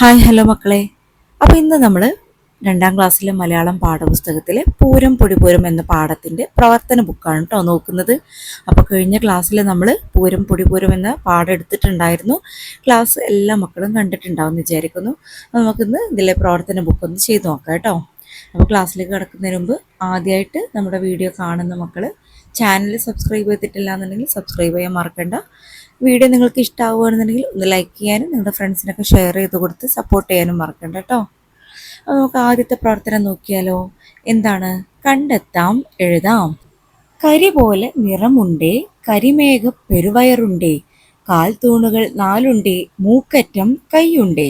Hi hello മക്കളെ. അപ്പോൾ ഇന്ന് നമ്മൾ രണ്ടാം ക്ലാസ്സിലെ മലയാളം പാഠപുസ്തകത്തിലെ പൂരം പൊടിപൂരം എന്ന പാഠത്തിന്റെ പ്രവർത്തന ബുക്കാണ് കേട്ടോ നോക്കുന്നത്. അപ്പോൾ കഴിഞ്ഞ ക്ലാസ്സിൽ നമ്മൾ പൂരം പൊടിപൂരം എന്ന പാഠം എടുത്തിട്ടുണ്ടായിരുന്നു. ക്ലാസ് എല്ലാ മക്കളും കണ്ടിട്ടുണ്ടാവും എന്ന് വിചാരിക്കുന്നു. നമുക്കിന്ന് ഇതിലെ പ്രവർത്തന ബുക്ക് ഒന്ന് ചെയ്ത് നോക്കാം കേട്ടോ അപ്പോൾ ക്ലാസ്സിലേക്ക് കിടക്കുന്നതിന് മുമ്പ് ആദ്യമായിട്ട് നമ്മുടെ വീഡിയോ കാണുന്ന മക്കൾ ചാനൽ സബ്സ്ക്രൈബ് ചെയ്തിട്ടില്ല എന്നുണ്ടെങ്കിൽ സബ്സ്ക്രൈബ് ചെയ്യാൻ മറക്കണ്ട. വീഡിയോ നിങ്ങൾക്ക് ഇഷ്ടമാവുകയാണെന്നുണ്ടെങ്കിൽ ഒന്ന് ലൈക്ക് ചെയ്യാനും നിങ്ങളുടെ ഫ്രണ്ട്സിനൊക്കെ ഷെയർ ചെയ്ത് കൊടുത്ത് സപ്പോർട്ട് ചെയ്യാനും മറക്കണ്ട കേട്ടോ അപ്പോൾ നമുക്ക് ആദ്യത്തെ പ്രവർത്തനം നോക്കിയാലോ. എന്താണ്? കണ്ടെത്താം എഴുതാം. കരി പോലെ നിറമുണ്ടേ കരിമേഘ പെരുവയറുണ്ടേ കാൽ തൂണുകൾ നാലുണ്ടേ മൂക്കറ്റം കൈയുണ്ടേ.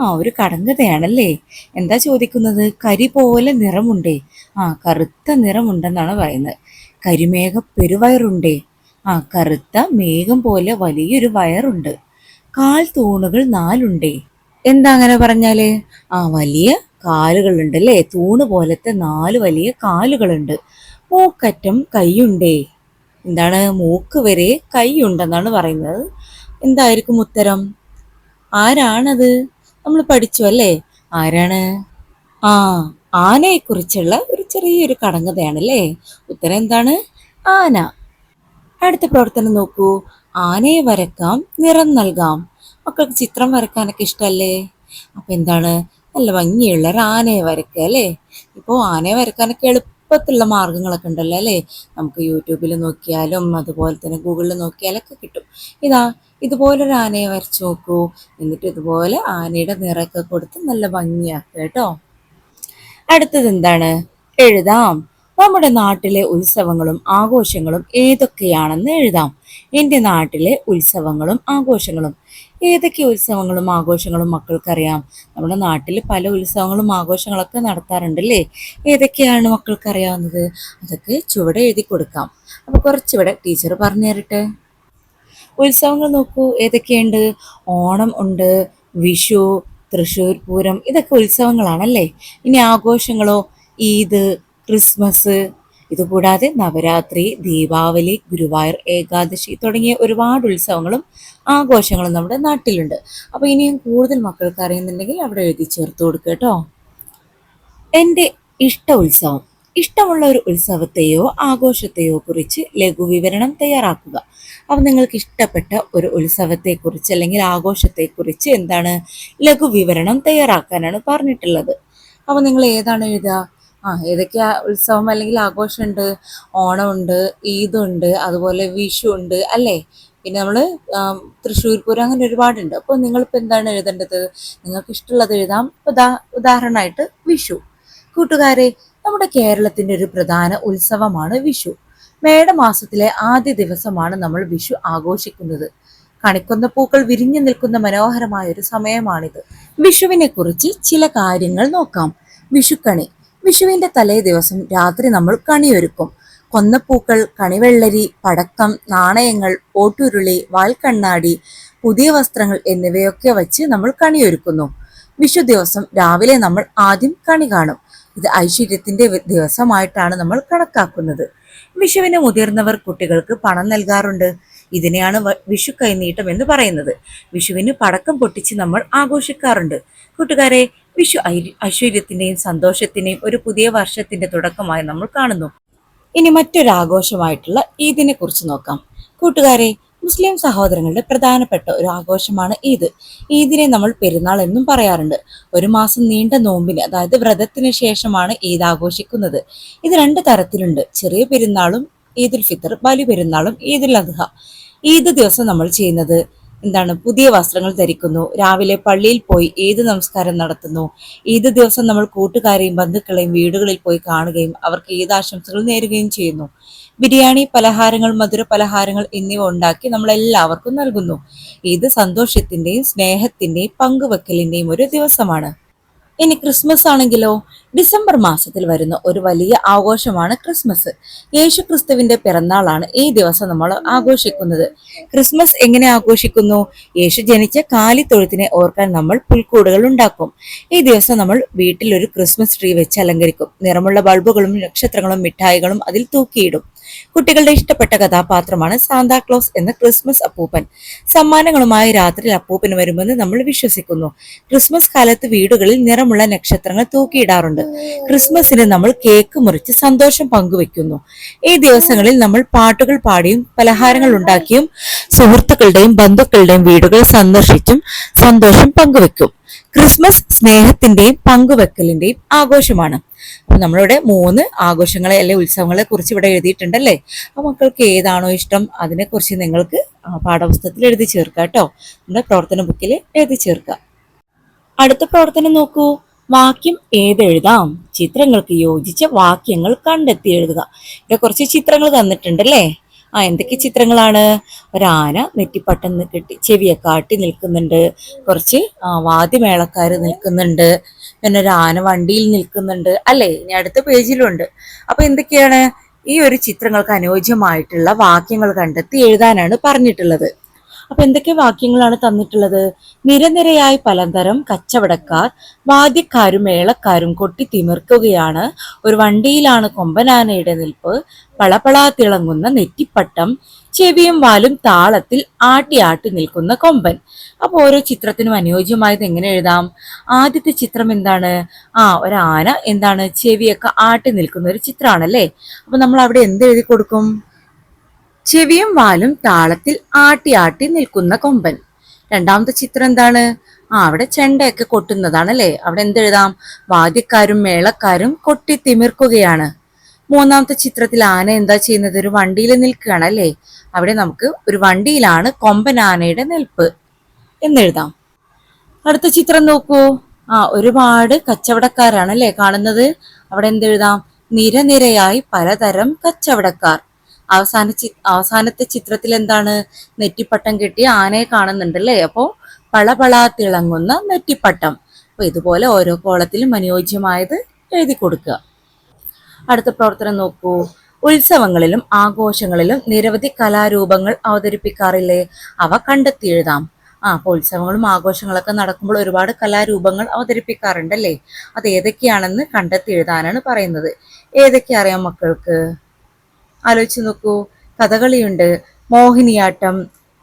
ആ ഒരു കടങ്കഥയാണല്ലേ? എന്താ ചോദിക്കുന്നത്? കരി പോലെ നിറമുണ്ടേ. ആ കറുത്ത നിറമുണ്ടെന്നാണ് പറയുന്നത്. കരിമേഘ പെരുവയറുണ്ടേ. ആ കറുത്ത മേഘം പോലെ വലിയൊരു വയറുണ്ട്. കാൽ തൂണുകൾ നാലുണ്ടേ. എന്താ അങ്ങനെ പറഞ്ഞാൽ? ആ വലിയ കാലുകളുണ്ട് അല്ലേ തൂണ് പോലത്തെ നാല് വലിയ കാലുകളുണ്ട്. മൂക്കറ്റം കൈയുണ്ടേ. എന്താണ്? മൂക്ക് വരെ കൈയുണ്ടെന്നാണ് പറയുന്നത്. എന്തായിരിക്കും ഉത്തരം? ആരാണത്? നമ്മൾ പഠിച്ചു അല്ലേ? ആരാണ്? ആ ആനയെക്കുറിച്ചുള്ള ഒരു ചെറിയൊരു കടങ്കഥയാണ് അല്ലേ ഉത്തരം എന്താണ്? ആന. അടുത്ത പ്രവർത്തനം നോക്കൂ. ആനയെ വരക്കാം നിറം നൽകാം. മക്കൾക്ക് ചിത്രം വരക്കാനൊക്കെ ഇഷ്ടമല്ലേ അപ്പൊ എന്താണ്? നല്ല ഭംഗിയുള്ള ഒരു ആനയെ വരയ്ക്കുക അല്ലേ? ഇപ്പോൾ ആനയെ വരക്കാനൊക്കെ എളുപ്പത്തിലുള്ള മാർഗങ്ങളൊക്കെ ഉണ്ടല്ലോ അല്ലേ? നമുക്ക് യൂട്യൂബിൽ നോക്കിയാലും അതുപോലെ തന്നെ ഗൂഗിളിൽ നോക്കിയാലൊക്കെ കിട്ടും. ഇതാ ഇതുപോലൊരു ആനയെ വരച്ചു നോക്കൂ. എന്നിട്ട് ഇതുപോലെ ആനയുടെ നിറമൊക്കെ കൊടുത്ത് നല്ല ഭംഗിയാക്കുക കേട്ടോ. അടുത്തത് എന്താണ്? എഴുതാം. നമ്മുടെ നാട്ടിലെ ഉത്സവങ്ങളും ആഘോഷങ്ങളും ഏതൊക്കെയാണെന്ന് എഴുതാം. എന്റെ നാട്ടിലെ ഉത്സവങ്ങളും ആഘോഷങ്ങളും. ഏതൊക്കെ ഉത്സവങ്ങളും ആഘോഷങ്ങളും മക്കൾക്കറിയാം? നമ്മുടെ നാട്ടിൽ പല ഉത്സവങ്ങളും ആഘോഷങ്ങളൊക്കെ നടത്താറുണ്ടല്ലേ? ഏതൊക്കെയാണ് മക്കൾക്കറിയാവുന്നത്? അതൊക്കെ ചുവടെ എഴുതി കൊടുക്കാം. അപ്പോൾ കുറച്ചിവിടെ ടീച്ചർ പറഞ്ഞു തരട്ടെ. ഉത്സവങ്ങൾ നോക്കൂ ഏതൊക്കെയുണ്ട്? ഓണം ഉണ്ട് വിഷു തൃശ്ശൂർ പൂരം ഇതൊക്കെ ഉത്സവങ്ങളാണല്ലേ? ഇനി ആഘോഷങ്ങളോ ഈദ് ക്രിസ്മസ് ഇതുകൂടാതെ നവരാത്രി ദീപാവലി ഗുരുവായൂർ ഏകാദശി തുടങ്ങിയ ഒരുപാട് ഉത്സവങ്ങളും ആഘോഷങ്ങളും നമ്മുടെ നാട്ടിലുണ്ട്. അപ്പോൾ ഇനിയും കൂടുതൽ മക്കൾക്ക് അറിയുന്നുണ്ടെങ്കിൽ അവിടെ എഴുതി ചേർത്ത് കൊടുക്കുക കേട്ടോ. എന്റെ ഇഷ്ട ഉത്സവം. ഇഷ്ടമുള്ള ഒരു ഉത്സവത്തെയോ ആഘോഷത്തെയോ കുറിച്ച് ലഘുവിവരണം തയ്യാറാക്കുക. അപ്പം നിങ്ങൾക്ക് ഇഷ്ടപ്പെട്ട ഒരു ഉത്സവത്തെക്കുറിച്ച് അല്ലെങ്കിൽ ആഘോഷത്തെക്കുറിച്ച് എന്താണ് ലഘുവിവരണം തയ്യാറാക്കാനാണ് പറഞ്ഞിട്ടുള്ളത്. അപ്പോൾ നിങ്ങൾ ഏതാണ് എഴുതുക? ആ ഏതൊക്കെയാ ഉത്സവം അല്ലെങ്കിൽ ആഘോഷമുണ്ട്? ഓണമുണ്ട് ഈദുണ്ട് അതുപോലെ വിഷു ഉണ്ട് അല്ലേ? പിന്നെ നമ്മൾ തൃശ്ശൂർ പൂരം അങ്ങനെ ഒരുപാടുണ്ട്. അപ്പോൾ നിങ്ങളിപ്പോൾ എന്താണ് എഴുതേണ്ടത്? നിങ്ങൾക്ക് ഇഷ്ടമുള്ളത് എഴുതാം. ഉദാ ഉദാഹരണമായിട്ട് വിഷു. കൂട്ടുകാരെ നമ്മുടെ കേരളത്തിന്റെ ഒരു പ്രധാന ഉത്സവമാണ് വിഷു. മേടമാസത്തിലെ ആദ്യ ദിവസമാണ് നമ്മൾ വിഷു ആഘോഷിക്കുന്നത്. കണിക്കൊന്ന പൂക്കൾ വിരിഞ്ഞു നിൽക്കുന്ന മനോഹരമായ ഒരു സമയമാണിത്. വിഷുവിനെ കുറിച്ച് ചില കാര്യങ്ങൾ നോക്കാം. വിഷുക്കണി. വിഷുവിന്റെ തലേ ദിവസം രാത്രി നമ്മൾ കണിയൊരുക്കും. കൊന്നപ്പൂക്കൾ കണിവെള്ളരി പടക്കം നാണയങ്ങൾ ഓട്ടുരുളി വാൽക്കണ്ണാടി പുതിയ വസ്ത്രങ്ങൾ എന്നിവയൊക്കെ വച്ച് നമ്മൾ കണിയൊരുക്കുന്നു. വിഷു ദിവസം രാവിലെ നമ്മൾ ആദ്യം കണി കാണും. ഇത് ഐശ്വര്യത്തിന്റെ ദിവസമായിട്ടാണ് നമ്മൾ കണക്കാക്കുന്നത്. വിഷുവിന് മുതിർന്നവർ കുട്ടികൾക്ക് പണം നൽകാറുണ്ട്. ഇതിനെയാണ് വിഷു കൈനീട്ടം എന്ന് പറയുന്നത്. വിഷുവിന് പടക്കം പൊട്ടിച്ച് നമ്മൾ ആഘോഷിക്കാറുണ്ട്. കൂട്ടുകാരെ വിഷു ഐശ്വര്യത്തിന്റെയും സന്തോഷത്തിന്റെയും ഒരു പുതിയ വർഷത്തിന്റെ തുടക്കമായി നമ്മൾ കാണുന്നു. ഇനി മറ്റൊരു ആഘോഷമായിട്ടുള്ള ഈദിനെ കുറിച്ച് നോക്കാം. കൂട്ടുകാരെ മുസ്ലിം സഹോദരങ്ങളുടെ പ്രധാനപ്പെട്ട ഒരു ആഘോഷമാണ് ഈദ്. ഈദിനെ നമ്മൾ പെരുന്നാൾ എന്നും പറയാറുണ്ട്. ഒരു മാസം നീണ്ട നോമ്പിന് അതായത് വ്രതത്തിന് ശേഷമാണ് ഈദ് ആഘോഷിക്കുന്നത്. ഇത് രണ്ട് തരത്തിലുണ്ട്. ചെറിയ പെരുന്നാളും ഈദുൽ ഫിത്തർ ബലി പെരുന്നാളും ഈദുൽ അദ്ഹ. ഈദ് ദിവസം നമ്മൾ ചെയ്യുന്നത് എന്താണ് പുതിയ വസ്ത്രങ്ങൾ ധരിക്കുന്നു. രാവിലെ പള്ളിയിൽ പോയി ഈദ് നമസ്കാരം നടത്തുന്നു. ഈദ് ദിവസം നമ്മൾ കൂട്ടുകാരെയും ബന്ധുക്കളെയും വീടുകളിൽ പോയി കാണുകയും അവർക്ക് ഈദ് ആശംസകൾ നേരുകയും ചെയ്യുന്നു. ബിരിയാണി പലഹാരങ്ങൾ മധുര പലഹാരങ്ങൾ എന്നിവ ഉണ്ടാക്കി നമ്മൾ എല്ലാവർക്കും നൽകുന്നു. ഇത് സന്തോഷത്തിന്റെയും സ്നേഹത്തിന്റെയും പങ്കുവെക്കലിന്റെയും ഒരു ദിവസമാണ്. ഇനി ക്രിസ്മസ് ആണെങ്കിലോ? ഡിസംബർ മാസത്തിൽ വരുന്ന ഒരു വലിയ ആഘോഷമാണ് ക്രിസ്മസ്. യേശു ക്രിസ്തുവിന്റെ പിറന്നാളാണ് ഈ ദിവസം നമ്മൾ ആഘോഷിക്കുന്നത്. ക്രിസ്മസ് എങ്ങനെ ആഘോഷിക്കുന്നു? യേശു ജനിച്ച കാലിത്തൊഴുത്തിനെ ഓർക്കാൻ നമ്മൾ പുൽക്കൂടുകൾ ഉണ്ടാക്കും. ഈ ദിവസം നമ്മൾ വീട്ടിൽ ഒരു ക്രിസ്മസ് ട്രീ വെച്ച് അലങ്കരിക്കും. നിറമുള്ള ബൾബുകളും നക്ഷത്രങ്ങളും മിഠായികളും അതിൽ തൂക്കിയിടും. കുട്ടികളുടെ ഇഷ്ടപ്പെട്ട കഥാപാത്രമാണ് സാന്താക്ലോസ് എന്ന ക്രിസ്മസ് അപ്പൂപ്പൻ. സമ്മാനങ്ങളുമായി രാത്രിയിൽ അപ്പൂപ്പൻ വരുമെന്ന് നമ്മൾ വിശ്വസിക്കുന്നു. ക്രിസ്മസ് കാലത്ത് വീടുകളിൽ നിറമുള്ള നക്ഷത്രങ്ങൾ തൂക്കിയിടാറുണ്ട്. ക്രിസ്മസിന് നമ്മൾ കേക്ക് മുറിച്ച് സന്തോഷം പങ്കുവെക്കുന്നു ഈ ദിവസങ്ങളിൽ നമ്മൾ പാട്ടുകൾ പാടിയും പലഹാരങ്ങൾ ഉണ്ടാക്കിയും സുഹൃത്തുക്കളുടെയും ബന്ധുക്കളുടെയും വീടുകൾ സന്ദർശിച്ചും സന്തോഷം പങ്കുവെക്കും ക്രിസ്മസ് സ്നേഹത്തിന്റെയും പങ്കുവെക്കലിന്റെയും ആഘോഷമാണ്. അപ്പൊ നമ്മളിവിടെ മൂന്ന് ആഘോഷങ്ങളെ അല്ലെ ഉത്സവങ്ങളെ കുറിച്ച് ഇവിടെ എഴുതിയിട്ടുണ്ടല്ലേ? അപ്പൊ മക്കൾക്ക് ഏതാണോ ഇഷ്ടം അതിനെ കുറിച്ച് നിങ്ങൾക്ക് പാഠപുസ്തകത്തിൽ എഴുതി ചേർക്കുക കേട്ടോ. നമ്മുടെ പ്രവർത്തന ബുക്കിൽ എഴുതി ചേർക്കുക അടുത്ത പ്രവർത്തനം നോക്കൂ. വാക്യം ഏതെഴുതാം? ചിത്രങ്ങൾക്ക് യോജിച്ച വാക്യങ്ങൾ കണ്ടെത്തി എഴുതുക. ഇവിടെ കുറച്ച് ചിത്രങ്ങൾ തന്നിട്ടുണ്ടല്ലേ? ആ എന്തൊക്കെ ചിത്രങ്ങളാണ്? ഒരാന നെറ്റിപ്പട്ടം കെട്ടി ചെവിയെ കാട്ടി നിൽക്കുന്നുണ്ട്. കുറച്ച് ആ, വാദ്യമേളക്കാർ നിൽക്കുന്നുണ്ട്. പിന്നെ ഒരു ആന വണ്ടിയിൽ നിൽക്കുന്നുണ്ട്. അല്ലേ? ഇനി അടുത്ത പേജിലുണ്ട്. അപ്പൊ എന്തൊക്കെയാണ് ഈ ഒരു ചിത്രങ്ങൾക്ക് അനുയോജ്യമായിട്ടുള്ള വാക്യങ്ങൾ കണ്ടെത്തി എഴുതാനാണ് പറഞ്ഞിട്ടുള്ളത്. അപ്പൊ എന്തൊക്കെ വാക്യങ്ങളാണ് തന്നിട്ടുള്ളത്? നിരനിരയായി പലതരം കച്ചവടക്കാർ വാദ്യക്കാരും മേളക്കാരും കൊട്ടി തിമിർക്കുകയാണ്. ഒരു വണ്ടിയിലാണ് കൊമ്പനാനയുടെ നിൽപ്പ്. പളപളാ തിളങ്ങുന്ന നെറ്റിപ്പട്ടം. ചെവിയും വാലും താളത്തിൽ ആട്ടി ആട്ടി നിൽക്കുന്ന കൊമ്പൻ. അപ്പോൾ ഓരോ ചിത്രത്തിനും അനുയോജ്യമായത് എങ്ങനെ എഴുതാം? ആദ്യത്തെ ചിത്രം എന്താണ്? ആ ഒരു ആന എന്താണ്? ചെവിയൊക്കെ ആട്ടി നിൽക്കുന്ന ഒരു ചിത്രമാണല്ലേ? അപ്പൊ നമ്മൾ അവിടെ എന്ത് എഴുതി കൊടുക്കും? ചെവിയും വാലും താളത്തിൽ ആട്ടി ആട്ടി നിൽക്കുന്ന കൊമ്പൻ. രണ്ടാമത്തെ ചിത്രം എന്താണ്? ആ അവിടെ ചെണ്ടയൊക്കെ കൊട്ടുന്നതാണ് അല്ലേ അവിടെ എന്തെഴുതാം വാദ്യക്കാരും മേളക്കാരും കൊട്ടി തിമിർക്കുകയാണ്. മൂന്നാമത്തെ ചിത്രത്തിൽ ആന എന്താ ചെയ്യുന്നത്? ഒരു വണ്ടിയിൽ നിൽക്കുകയാണ് അല്ലേ? അവിടെ നമുക്ക് ഒരു വണ്ടിയിലാണ് കൊമ്പൻ ആനയുടെ നിൽപ്പ് എന്നെഴുതാം അടുത്ത ചിത്രം നോക്കൂ. ആ ഒരുപാട് കച്ചവടക്കാരാണ് അല്ലേ കാണുന്നത്? അവിടെ എന്തെഴുതാം നിരനിരയായി പലതരം കച്ചവടക്കാർ. അവസാന ചി- അവസാനത്തെ ചിത്രത്തിൽ എന്താണ്? നെറ്റിപ്പട്ടം കെട്ടി ആനയെ കാണുന്നുണ്ട് അല്ലേ? അപ്പോ പളപള തിളങ്ങുന്ന നെറ്റിപ്പട്ടം. അപ്പോൾ ഇതുപോലെ ഓരോ കോളത്തിലും അനുയോജ്യമായത് എഴുതി കൊടുക്കുക. അടുത്ത പ്രവർത്തനം നോക്കൂ. ഉത്സവങ്ങളിലും ആഘോഷങ്ങളിലും നിരവധി കലാരൂപങ്ങൾ അവതരിപ്പിക്കാറില്ലേ? അവ കണ്ടെത്തി എഴുതാം ആ അപ്പോൾ ഉത്സവങ്ങളും ആഘോഷങ്ങളൊക്കെ നടക്കുമ്പോൾ ഒരുപാട് കലാരൂപങ്ങൾ അവതരിപ്പിക്കാറുണ്ടല്ലേ? അത് ഏതൊക്കെയാണെന്ന് കണ്ടെത്തി എഴുതാനാണ് പറയുന്നത്. ഏതൊക്കെ അറിയാം മക്കൾക്ക്? ആലോചിച്ച് നോക്കൂ. കഥകളിയുണ്ട്. മോഹിനിയാട്ടം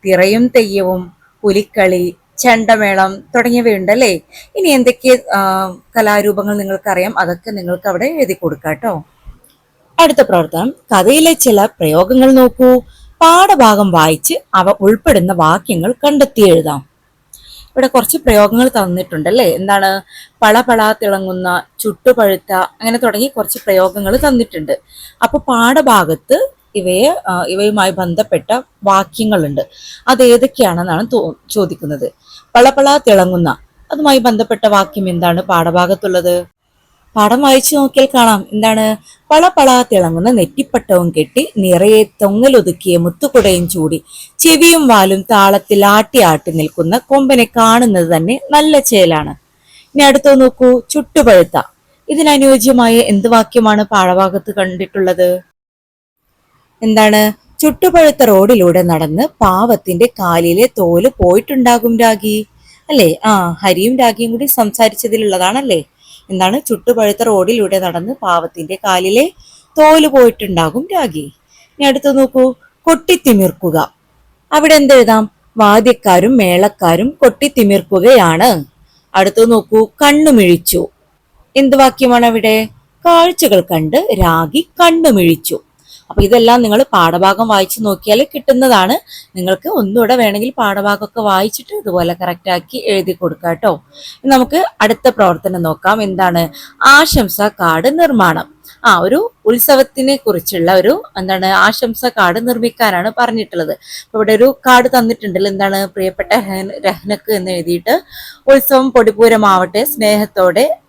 തിറയും തെയ്യവും പുലിക്കളി ചെണ്ടമേളം തുടങ്ങിയവയുണ്ട് അല്ലേ? ഇനി എന്തൊക്കെ കലാരൂപങ്ങൾ നിങ്ങൾക്കറിയാം? അതൊക്കെ നിങ്ങൾക്ക് അവിടെ എഴുതി കൊടുക്കാം കേട്ടോ. അടുത്ത പ്രവർത്തനം. കഥയിലെ ചില പ്രയോഗങ്ങൾ നോക്കൂ. പാഠഭാഗം വായിച്ച് അവ ഉൾപ്പെടുന്ന വാക്യങ്ങൾ കണ്ടെത്തി എഴുതാം. ഇവിടെ കുറച്ച് പ്രയോഗങ്ങൾ തന്നിട്ടുണ്ട് അല്ലേ എന്താണ്? പള പള തിളങ്ങുന്ന ചുട്ടുപഴുത്ത അങ്ങനെ തുടങ്ങി കുറച്ച് പ്രയോഗങ്ങൾ തന്നിട്ടുണ്ട്. അപ്പോൾ പാഠഭാഗത്ത് ഇവയെ ഇവയുമായി ബന്ധപ്പെട്ട വാക്യങ്ങളുണ്ട്. അത് ഏതൊക്കെയാണെന്നാണ് ചോദിക്കുന്നത്. പളപള തിളങ്ങുന്ന അതുമായി ബന്ധപ്പെട്ട വാക്യം എന്താണ്? പാഠഭാഗത്തുള്ളത്. പാഠം വായിച്ചു നോക്കിയാൽ കാണാം. എന്താണ്? പളപള തിളങ്ങുന്ന നെറ്റിപ്പട്ടവും കെട്ടി നിറയെ തൊങ്ങലൊതുക്കിയ മുത്തുകുടയും ചൂടി ചെവിയും വാലും താളത്തിൽ ആട്ടി ആട്ടി നിൽക്കുന്ന കൊമ്പനെ കാണുന്നത് തന്നെ നല്ല ചേലാണ്. ഇനി അടുത്ത നോക്കൂ. ചുട്ടുപഴുത്ത. ഇതിനനുയോജ്യമായ എന്ത് വാക്യമാണ് പാഠഭാഗത്ത് കണ്ടിട്ടുള്ളത്? എന്താണ്? ചുട്ടുപഴുത്ത റോഡിലൂടെ നടന്ന് പാവത്തിന്റെ കാലിലെ തോൽ പോയിട്ടുണ്ടാകും രാഗി. അല്ലേ? ആ ഹരിയും രാഗിയും കൂടി സംസാരിച്ചതിലുള്ളതാണല്ലേ? എന്താണ്? ചുട്ടുപഴുത്ത റോഡിലൂടെ നടന്ന് പാവത്തിന്റെ കാലിലെ തോൽ പോയിട്ടുണ്ടാകും രാഗി. ഇനി അടുത്ത് നോക്കൂ. കൊട്ടിത്തിമിർക്കുക. അവിടെ എന്തെഴുതാം? വാദ്യക്കാരും മേളക്കാരും കൊട്ടിത്തിമിർക്കുകയാണ്. അടുത്ത് നോക്കൂ. കണ്ണുമിഴിച്ചു. എന്ത് വാക്യമാണ് അവിടെ കാഴ്ചകൾ കണ്ട് രാഗി കണ്ണുമിഴിച്ചു. അപ്പൊ ഇതെല്ലാം നിങ്ങൾ പാഠഭാഗം വായിച്ച് നോക്കിയാൽ കിട്ടുന്നതാണ്. നിങ്ങൾക്ക് ഒന്നുകൂടെ വേണമെങ്കിൽ പാഠഭാഗമൊക്കെ വായിച്ചിട്ട് ഇതുപോലെ കറക്റ്റ് ആക്കി എഴുതി കൊടുക്കാം കേട്ടോ. നമുക്ക് അടുത്ത പ്രവർത്തനം നോക്കാം. എന്താണ്? ആശംസ കാർഡ് നിർമ്മാണം. ആ ഒരു ഉത്സവത്തിനെ കുറിച്ചുള്ള ഒരു എന്താണ് ആശംസ കാർഡ് നിർമ്മിക്കാനാണ് പറഞ്ഞിട്ടുള്ളത്. ഇവിടെ ഒരു കാർഡ് തന്നിട്ടുണ്ടല്ലോ. എന്താണ്? പ്രിയപ്പെട്ട രഹന- രഹ്നക്ക് എന്ന് എഴുതിയിട്ട് ഉത്സവം പൊടിപൂരമാവട്ടെ സ്നേഹത്തോടെ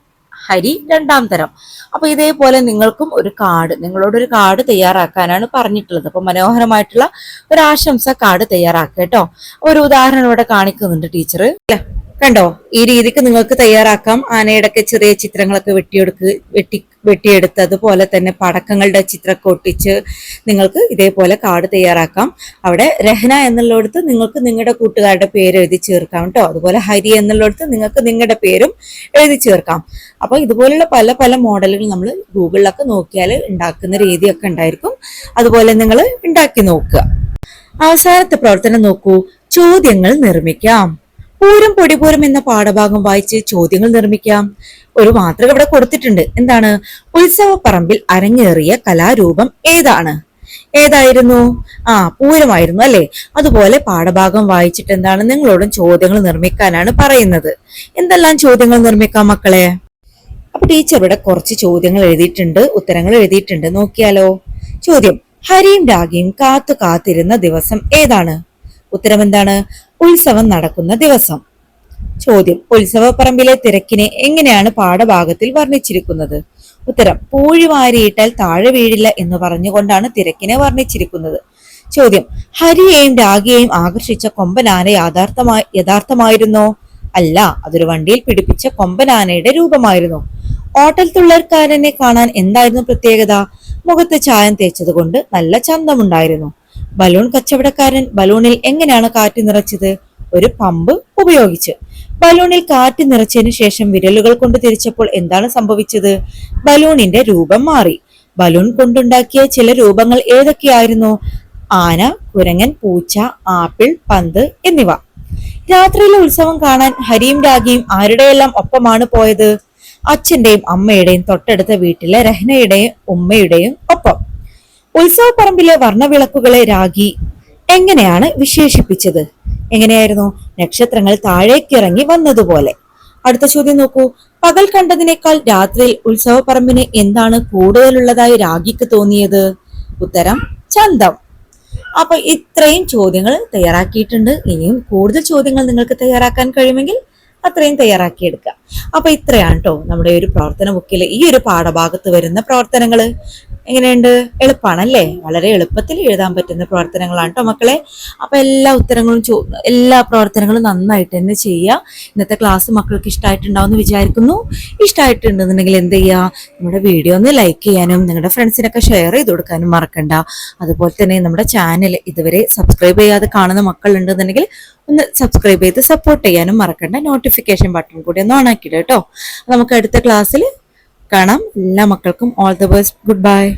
ഹരി രണ്ടാം തരം. അപ്പൊ ഇതേപോലെ നിങ്ങൾക്കും ഒരു കാർഡ് നിങ്ങളോട് ഒരു കാർഡ് തയ്യാറാക്കാനാണ് പറഞ്ഞിട്ടുള്ളത്. അപ്പൊ മനോഹരമായിട്ടുള്ള ഒരു ആശംസ കാർഡ് തയ്യാറാക്കുക കേട്ടോ. ഒരു ഉദാഹരണം ഇവിടെ കാണിക്കുന്നുണ്ട് ടീച്ചർ കണ്ടോ? ഈ രീതിക്ക് നിങ്ങൾക്ക് തയ്യാറാക്കാം. ആനയുടെ ഒക്കെ ചെറിയ ചിത്രങ്ങളൊക്കെ വെട്ടിയെടുക്ക് വെട്ടി വെട്ടിയെടുത്ത് അതുപോലെ തന്നെ പടക്കങ്ങളുടെ ചിത്രമൊക്കെ ഒട്ടിച്ച് നിങ്ങൾക്ക് ഇതേപോലെ കാർഡ് തയ്യാറാക്കാം. അവിടെ രഹന എന്നുള്ളിടത്ത് നിങ്ങൾക്ക് നിങ്ങളുടെ കൂട്ടുകാരുടെ പേര് എഴുതി ചേർക്കാം കേട്ടോ. അതുപോലെ ഹരി എന്നുള്ളിടത്ത് നിങ്ങൾക്ക് നിങ്ങളുടെ പേരും എഴുതി ചേർക്കാം. അപ്പൊ ഇതുപോലുള്ള പല പല മോഡലുകൾ നമ്മൾ ഗൂഗിളിലൊക്കെ നോക്കിയാൽ ഉണ്ടാക്കുന്ന രീതിയൊക്കെ ഉണ്ടായിരിക്കും. അതുപോലെ നിങ്ങൾ ഉണ്ടാക്കി നോക്കുക. അവസാനത്തെ പ്രവർത്തനം നോക്കൂ. ചോദ്യങ്ങൾ നിർമ്മിക്കാം. പൂരം പൊടിപൂരം എന്ന പാഠഭാഗം വായിച്ച് ചോദ്യങ്ങൾ നിർമ്മിക്കാം. ഒരു മാതൃക ഇവിടെ കൊടുത്തിട്ടുണ്ട്. എന്താണ്? ഉത്സവപ്പറമ്പിൽ അരങ്ങേറിയ കലാരൂപം ഏതാണ്? ഏതായിരുന്നു? ആ പൂരമായിരുന്നു അല്ലെ? അതുപോലെ പാഠഭാഗം വായിച്ചിട്ട് എന്താണ് നിങ്ങളോടും ചോദ്യങ്ങൾ നിർമ്മിക്കാനാണ് പറയുന്നത്. എന്തെല്ലാം ചോദ്യങ്ങൾ നിർമ്മിക്കാം മക്കളെ? അപ്പൊ ടീച്ചർ ഇവിടെ കുറച്ച് ചോദ്യങ്ങൾ എഴുതിയിട്ടുണ്ട് ഉത്തരങ്ങൾ എഴുതിയിട്ടുണ്ട്. നോക്കിയാലോ? ചോദ്യം ഹരിയും രാഗിയും കാത്തു കാത്തിരുന്ന ദിവസം ഏതാണ്? ഉത്തരം എന്താണ് ഉത്സവം നടക്കുന്ന ദിവസം. ചോദ്യം ഉത്സവപ്പറമ്പിലെ തിരക്കിനെ എങ്ങനെയാണ് പാഠഭാഗത്തിൽ വർണിച്ചിരിക്കുന്നത്? ഉത്തരം പൂഴി വാരിയിട്ടാൽ താഴെ വീഴില്ല എന്ന് പറഞ്ഞുകൊണ്ടാണ് തിരക്കിനെ വർണിച്ചിരിക്കുന്നത്. ചോദ്യം ഹരിയെയും രാഗിയെയും ആകർഷിച്ച കൊമ്പനാന യാഥാർത്ഥമായി യഥാർത്ഥമായിരുന്നോ? അല്ല അതൊരു വണ്ടിയിൽ പിടിപ്പിച്ച കൊമ്പനാനയുടെ രൂപമായിരുന്നു. ഓട്ടൽ തുള്ളൽക്കാരനെ കാണാൻ എന്തായിരുന്നു പ്രത്യേകത? മുഖത്ത് ചായം തേച്ചതുകൊണ്ട് നല്ല ചന്തമുണ്ടായിരുന്നു. ബലൂൺ കച്ചവടക്കാരൻ ബലൂണിൽ എങ്ങനെയാണ് കാറ്റ് നിറച്ചത്? ഒരു പമ്പ് ഉപയോഗിച്ച്. ബലൂണിൽ കാറ്റ് നിറച്ചതിന് ശേഷം വിരലുകൾ കൊണ്ട് തിരിച്ചപ്പോൾ എന്താണ് സംഭവിച്ചത്? ബലൂണിന്റെ രൂപം മാറി. ബലൂൺ കൊണ്ടുണ്ടാക്കിയ ചില രൂപങ്ങൾ ഏതൊക്കെയായിരുന്നു? ആന കുരങ്ങൻ പൂച്ച ആപ്പിൾ പന്ത് എന്നിവ. രാത്രിയിലെ ഉത്സവം കാണാൻ ഹരിയും രാഗിയും ആരുടെയെല്ലാം ഒപ്പമാണ് പോയത്? അച്ഛന്റെയും അമ്മയുടെയും തൊട്ടടുത്ത വീട്ടിലെ രഹ്നയുടെയും ഉമ്മയുടെയും ഒപ്പം. ഉത്സവപ്പറമ്പിലെ വർണവിളക്കുകളെ രാഗി എങ്ങനെയാണ് വിശേഷിപ്പിച്ചത്? എങ്ങനെയായിരുന്നു? നക്ഷത്രങ്ങൾ താഴേക്കിറങ്ങി വന്നതുപോലെ. അടുത്ത ചോദ്യം നോക്കൂ. പകൽ കണ്ടതിനേക്കാൾ രാത്രിയിൽ ഉത്സവപ്പറമ്പിന് എന്താണ് കൂടുതലുള്ളതായി രാഗിക്ക് തോന്നിയത്? ഉത്തരം ചന്തം. അപ്പൊ ഇത്രയും ചോദ്യങ്ങൾ തയ്യാറാക്കിയിട്ടുണ്ട്. ഇനിയും കൂടുതൽ ചോദ്യങ്ങൾ നിങ്ങൾക്ക് തയ്യാറാക്കാൻ കഴിയുമെങ്കിൽ അത്രയും തയ്യാറാക്കിയെടുക്കുക അപ്പൊ ഇത്രയാണ് കേട്ടോ നമ്മുടെ ഒരു പ്രവർത്തന ബുക്കിലെ ഈ ഒരു പാഠഭാഗത്ത് വരുന്ന പ്രവർത്തനങ്ങൾ എങ്ങനെയുണ്ട്? എളുപ്പമാണല്ലേ വളരെ എളുപ്പത്തിൽ എഴുതാൻ പറ്റുന്ന പ്രവർത്തനങ്ങളാണ് കേട്ടോ മക്കളെ. അപ്പൊ എല്ലാ ഉത്തരങ്ങളും എല്ലാ പ്രവർത്തനങ്ങളും നന്നായിട്ട് തന്നെ ചെയ്യുക ഇന്നത്തെ ക്ലാസ് മക്കൾക്ക് ഇഷ്ടമായിട്ടുണ്ടാവും വിചാരിക്കുന്നു. ഇഷ്ടമായിട്ടുണ്ടെന്നുണ്ടെങ്കിൽ എന്ത് ചെയ്യുക നമ്മുടെ വീഡിയോ ഒന്ന് ലൈക്ക് ചെയ്യാനും നിങ്ങളുടെ ഫ്രണ്ട്സിനൊക്കെ ഷെയർ ചെയ്ത് കൊടുക്കാനും മറക്കണ്ട. അതുപോലെ തന്നെ നമ്മുടെ ചാനൽ ഇതുവരെ സബ്സ്ക്രൈബ് ചെയ്യാതെ കാണുന്ന മക്കൾ ഉണ്ടെന്നുണ്ടെങ്കിൽ ഒന്ന് സബ്സ്ക്രൈബ് ചെയ്ത് സപ്പോർട്ട് ചെയ്യാനും മറക്കണ്ട. നോട്ടിഫിക്കേഷൻ ബട്ടൺ കൂടി ഒന്ന് കേട്ടോ നമുക്ക് അടുത്ത ക്ലാസ്സിൽ കാണാം. എല്ലാ മക്കൾക്കും all the best good bye